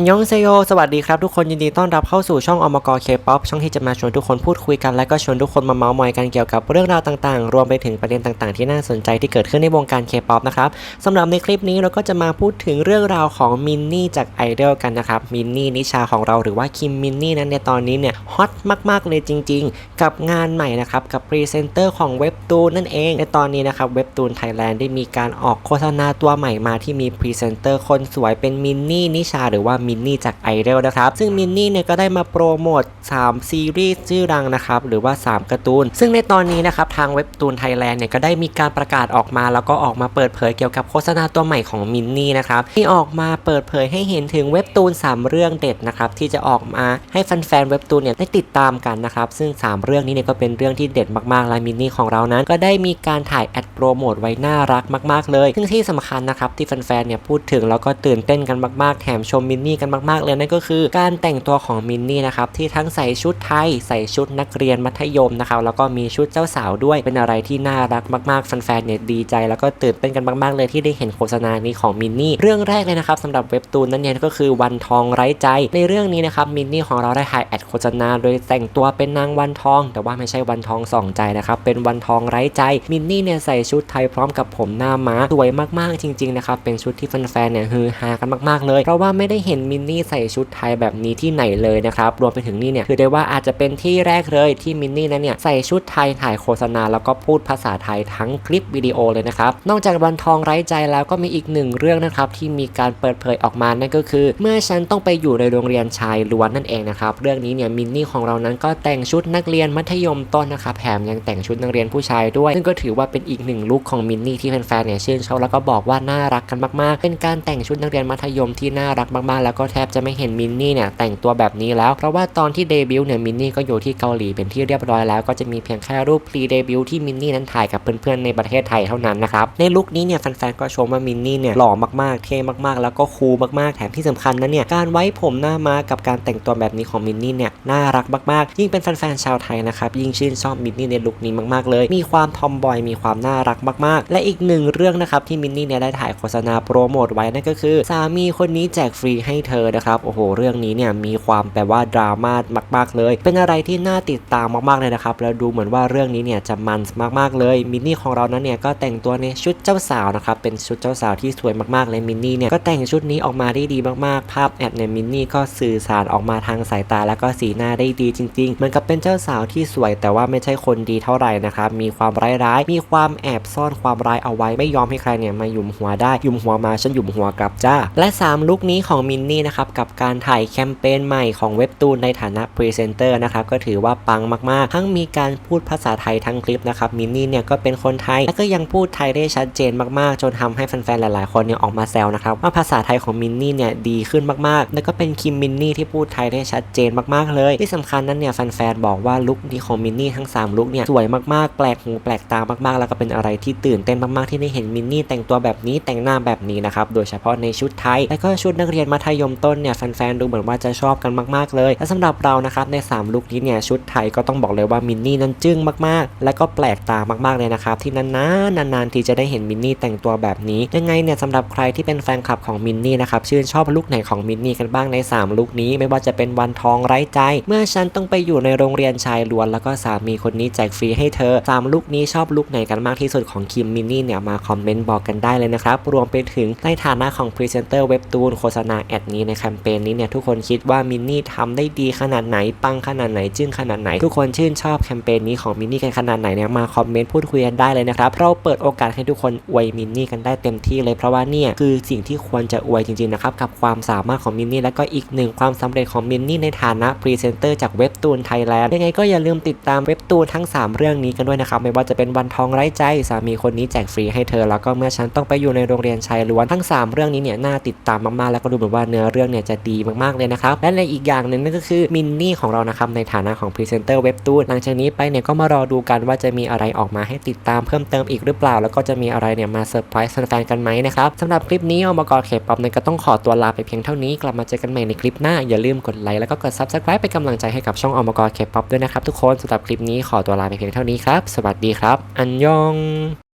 อันยองเซโย สวัสดีครับทุกคนยินดีต้อนรับเข้าสู่ช่องอมกเคป๊อปช่องที่จะมาชวนทุกคนพูดคุยกัน และก็ชวนทุกคนมาเมาส์มอยกันเกี่ยวกับเรื่องราวต่างๆ รวมไปถึงประเด็นต่างๆ ที่น่าสนใจที่เกิดขึ้นในวงการเคป๊อปนะครับสำหรับในคลิปนี้เราก็จะมาพูดถึงเรื่องราวของมินนี่จากไอดอลกันนะครับมินนี่นิชาของเราหรือว่าคิมมินนี่นั้นในตอนนี้เนี่ยฮอตมากๆเลยจริง ๆ กับงานใหม่นะครับกับพรีเซนเตอร์ของเว็บตูนนั่นเอง ในตอนนี้นะครับเว็บตูนไทยแลนด์ได้มีการออกโฆษณาตัวใหม่มาที่มีพรีเซนเตอร์คนสวยเป็นมินนี่นิชาหรือว่ามินนี่จากไอดอลนะครับ ซึ่งมินนี่เนี่ยก็ได้มาโปรโมท3ซีรีส์ชื่อดังนะครับหรือว่า 3การ์ตูน ซึ่งในตอนนี้นะครับทางเว็บตูนไทยแลนด์เนี่ยก็ได้มีการประกาศออกมา แล้วก็ออกมาเปิดเผยเกี่ยวกับโฆษณาตัวใหม่ของมินนี่นะครับที่ออกมาเปิดเผยให้เห็นถึงเว็บตูน 3 เรื่องเด็ดนะครับที่จะออกมาให้แฟนๆเว็บตูนเนี่ยได้ติดตามกันนะครับซึ่ง 3 เรื่องนี้เนี่ยก็เป็นเรื่องที่เด็ดมากๆและมินนี่ของเรานั้น ก็ได้มีการถ่ายแอดโปรโมทไว้น่ารักมาก ๆ เลย ซึ่งที่สำคัญนะครับที่แฟนๆเนี่ยพูดถึงแล้วก็ตื่นเต้นกันมากๆแถมชมมินนี่กันมากๆเลยนั่นก็คือการแต่งตัวของมินนี่นะครับที่ทั้งใส่ชุดไทย ใส่ชุดนักเรียนมัธยมนะครับแล้วก็มีชุดเจ้าสาวด้วยเป็นอะไรที่น่ารักมากๆแฟนๆเนี่ยดีใจ แล้วก็ตื่นเต้นกันมากๆเลยที่ได้เห็นโฆษณานี้ของมินนี่เรื่องแรกเลยนะครับสำหรับเว็บตูนนั้นเนี่ยก็คือวันทองไร้ใจ ในเรื่องนี้นะครับมินนี่ของเราได้ถ่ายแอดโฆษณาโดยแต่งตัวเป็นนางวันทอง แต่ว่าไม่ใช่วันทองสองใจนะครับเป็นวันทองไร้ใจมินนี่เนี่ยใส่ชุดไทยพร้อมกับผมหน้าม้าสวยมากๆจริงๆนะครับเป็นชุดที่แฟนๆเนี่ยฮือฮากันมากๆเลย เพราะว่าไม่ได้เห็นมินนี่ใส่ชุดไทยแบบนี้ที่ไหนเลยนะครับรวมไปถึงนี่เนี่ยคือได้ว่าอาจจะเป็นที่แรกเลยที่มินนี่นั้นเนี่ยใส่ชุดไทยถ่ายโฆษณาแล้วก็พูดภาษาไทยทั้งคลิปวิดีโอเลยนะครับนอกจากวันทองไร้ใจแล้วก็มีอีกหนึ่งเรื่องนะครับที่มีการเปิดเผยออกมานั่นก็คือ เมื่อฉันต้องไปอยู่ในโรงเรียนชายล้วนนั่นเองนะครับเรื่องนี้เนี่ยมินนี่ของเรานั้นก็แต่งชุดนักเรียนมัธยมต้นนะครับแถมยังแต่งชุดนักเรียนผู้ชายด้วย ซึ่งก็ถือว่าเป็นอีกหนึ่งลุคของมินนี่ที่แฟนๆเนี่ยชื่นชอบแล้วก็บอกว่าน่ารักกันมากๆ เป็นการแต่งชุดนักเรียนมัธยมที่น่ารักมากๆแล้วก็แทบจะไม่เห็นมินนี่เนี่ยแต่งตัวแบบนี้แล้ว เพราะว่าตอนที่เดบิวต์เนี่ยมินนี่ก็อยู่ที่เกาหลีเป็นที่เรียบร้อยแล้วก็จะมีเพียงแค่รูปพรีเดบิวต์ที่มินนี่นั้นถ่ายกับเพื่อนๆในประเทศไทยเท่านั้นนะครับในลุคนี้เนี่ยแฟนๆก็ชมว่ามินนี่เนี่ยหล่อมากๆเท่มากๆ แล้วก็คูลมากๆแถมที่สำคัญนะเนี่ยการไว้ผมหน้ามากับการแต่งตัวแบบนี้ของมินนี่เนี่ยน่ารักมากๆ ยิ่งเป็นแฟนๆชาวไทยนะครับยิ่งชื่นชอบมินนี่ในลุคนี้มากๆ เลย มีความทอมบอยมีความน่ารักมากๆ และอีกหนึ่งเรื่องนะครับที่มินนี่เนี่ยได้ถ่ายโฆษณาโปรโมทไว้นั่นก็คือสามีคนนี้แจกฟรีให้เธอนะครับโอ้โหเรื่องนี้เนี่ยมีความแปลว่าดราม่ามาก ๆ เลย เป็นอะไรที่น่าติดตามมากๆเลยนะครับแล้วดูเหมือนว่าเรื่องนี้เนี่ยจะมันมากๆเลยมินนี่ของเรานั้นเนี่ยก็แต่งตัวในชุดเจ้าสาวนะครับเป็นชุดเจ้าสาวที่สวยมากๆเลยมินนี่เนี่ยก็แต่งชุดนี้ออกมาได้ดีมากๆ ภาพแอดเนี่ยมินนี่ก็สื่อสารออกมาทางสายตา แล้วก็สีหน้าได้ดีจริงๆเหมือนกับเป็นเจ้าสาวที่สวย แต่ว่าไม่ใช่คนดีเท่าไหร่นะครับมีความร้ายๆมีความแอบซ่อนความร้ายเอาไว้ไม่ยอมให้ใครเนี่ยมาหยุมหัวได้หยุมหัวมาฉันหยุมหัวกลับจ้าและ 3 ลุคนี้ของมินนี่นะครับกับการถ่ายแคมเปญใหม่ของเว็บตูนในฐานะพรีเซนเตอร์นะครับก็ถือว่าปังมากๆ ทั้งมีการพูดภาษาไทยทั้งคลิปนะครับมินนี่เนี่ยก็เป็นคนไทย และก็ยังพูดไทยได้ชัดเจนมากๆ จนทำให้แฟนๆหลายๆ คนเนี่ยออกมาแซวนะครับว่าภาษาไทยของมินนี่เนี่ยดีขึ้นมากๆ แล้วก็เป็นคิมมินนี่ที่พูดไทยได้ชัดเจนมากๆ เลย ที่สำคัญนั้นเนี่ยแฟนๆบอกว่าลุคนี้ของมินนี่ทั้ง 3 ลุคเนี่ยสวยมากๆ แปลกหูแปลกตามากๆ แล้วก็เป็นอะไรที่ตื่นเต้นมากๆ ที่ได้เห็นมินนี่แต่งตัวแบบนี้แต่งหน้าแบบนี้นะครับโดยเฉพาะในชุดไทยและก็ชุดนักเรียนมัธยยมต้นเนี่ยแฟนๆดูเหมือนว่าจะชอบกันมากๆเลย และสำหรับเรานะครับใน 3 ลุคนี้เนี่ยชุดไทยก็ต้องบอกเลยว่ามินนี่นั้นจึ้งมากๆ และก็แปลกตามากๆเลยนะครับที่นานๆนานๆที่จะได้เห็นมินนี่แต่งตัวแบบนี้ยังไงเนี่ยสำหรับใครที่เป็นแฟนคลับของมินนี่นะครับชื่นชอบลุคไหนของมินนี่กันบ้างใน 3 ลุคนี้ ไม่ว่าจะเป็นวันทองไร้ใจ เมื่อฉันต้องไปอยู่ในโรงเรียนชายล้วน แล้วก็สามีคนนี้แจกฟรีให้เธอ 3 ลุคนี้ชอบลุคไหนกันมากที่สุดของคิมมินนี่เนี่ยมาคอมเมนต์บอกกันได้เลยนะครับรวมไปถึงในฐานะของพรีเซนเตอร์เว็บตูนโฆษณาแอดนี้ในแคมเปญนี้เนี่ยทุกคนคิดว่ามินนี่ทำได้ดีขนาดไหนปังขนาดไหนจึ้งขนาดไหน ทุกคนชื่นชอบแคมเปญนี้ของมินนี่กันขนาดไหนเนี่ยมาคอมเมนต์พูดคุยกันได้เลยนะครับเราเปิดโอกาสให้ทุกคนอวยมินนี่กันได้เต็มที่เลยเพราะว่าเนี่ยคือสิ่งที่ควรจะอวยจริงๆนะครับกับความสามารถของมินนี่และก็อีกหนึ่งความสำเร็จของมินนี่ในฐานะพรีเซนเตอร์จากเว็บตูนไทยแลนด์ยังไงก็อย่าลืมติดตามเว็บตูนทั้ง 3 เรื่องนี้กันด้วยนะครับไม่ว่าจะเป็นวันทองไร้ใจสามีคนนี้แจกฟรีให้เธอ แล้วก็เมื่อฉันต้องไปอยู่ในโรงเรียนชายล้วนทั้ง 3 เรื่องนี้เนี่ยน่าติดตามมากๆแล้วก็ดูเหมือนว่าเนื้อเรื่องเนี่ยจะดีมากๆเลยนะครับและในอีกอย่างหนึ่งนั่นก็คือมินนี่ของเรานะครับในฐานะของพรีเซนเตอร์เว็บตูนหลังจากนี้ไปเนี่ยก็มารอดูกันว่าจะมีอะไรออกมาให้ติดตามเพิ่มเติมอีกหรือเปล่า แล้วก็จะมีอะไรเนี่ยมาเซอร์ไพรส์แฟนๆกันไหมนะครับสำหรับคลิปนี้อมกอเคป๊อปเนี่ยก็ต้องขอตัวลาไปเพียงเท่านี้กลับมาเจอกันใหม่ในคลิปหน้าอย่าลืมกดไลค์แล้วก็กด subscribe เป็นกำลังใจให้กับช่องอมกรเคป๊อปด้วยนะครับทุกคนสำหรับคลิปนี้ขอตัวลาไปเพียงเท่านี้ครับสวัสดีครับ อันยอง